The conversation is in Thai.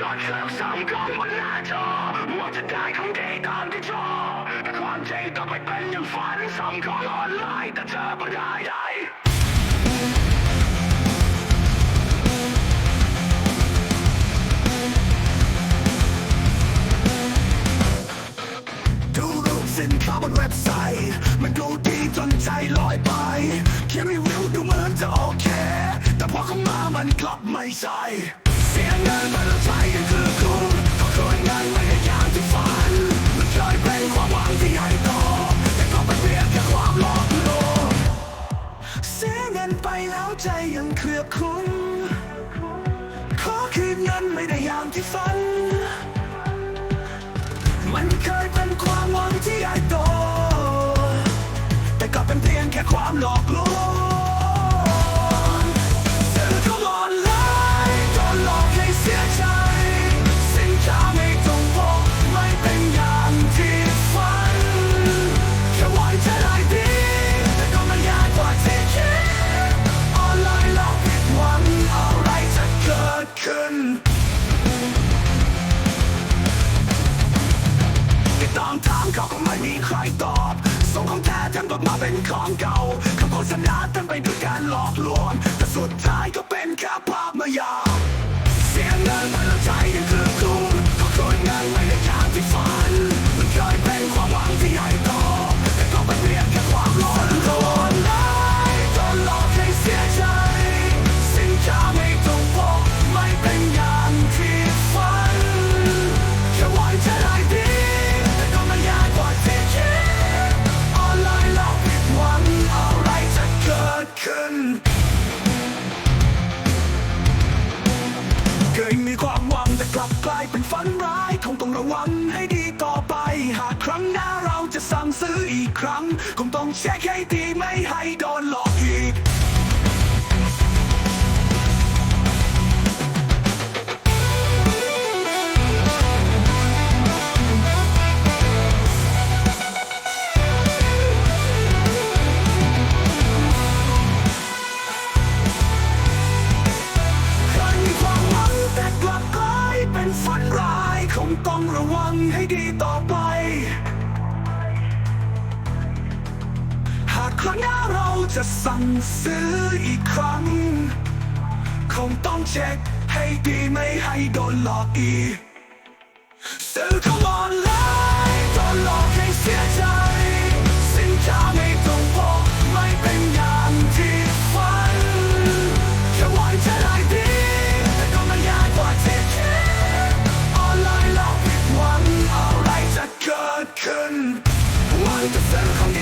ก่อนเสิร์ฟซ้ำกล้องบนหน้าจอว่าจะได้ของดีตามที่ชอบความจริงต้องไปเป็นอย่างฝันซ้ำกล้องออนไลน์แต่เธอไม่ได้ใดดูรูปสินค้าบนเว็บไซต์มันดูดีจนใจลอยไปเขียนรีวิวดูเหมือนจะโอเค แต่พอเข้ามามันกลับไม่ใช่ เสียเงินมาแล้วใจยังคือคุณก็เคยงานไม่ได้อย่างที่ฝัน มันเคยเป็นความหวังที่ใหญ่โต แต่ก็เป็นเพียงแค่ความหลอกลวงเสียเงินไปแล้วใจยังเคลือบคุณขอคืนเงินไม่ได้ยางที่ฝันมันเคยเป็นความหวังที่ใหญ่โตแต่ก็เป็นเพียงแค่ความหลอกลวง มาเป็นของเก่าคำโฆษณาเต็มไปด้วยการหลอกลวง แต่สุดท้ายก็เป็นแค่ภาพมายา สั่งซื้ออีกครั้ง คงต้องเช็คให้ดีไม่ให้โดนหลอกอีกเคยมีความหวังแต่กลับกลายเป็นฝันร้ายคงต้องระวังให้ดีต่อไป ครั้งหน้าเราจะสั่งซื้ออีกครั้ง คงต้องเช็คให้ดีไม่ให้โดนหลอกอีก ซื้อของออนไลน์โดนหลอกให้เสียใจ สินค้าไม่ตรงปกไม่เป็นอย่างที่ฝันแค่หวังจะได้ดีแต่ก็มันยากกว่าที่คิดออนไลน์เราผิดหวังอะไรจะเกิดขึ้นวันจะซื้อของ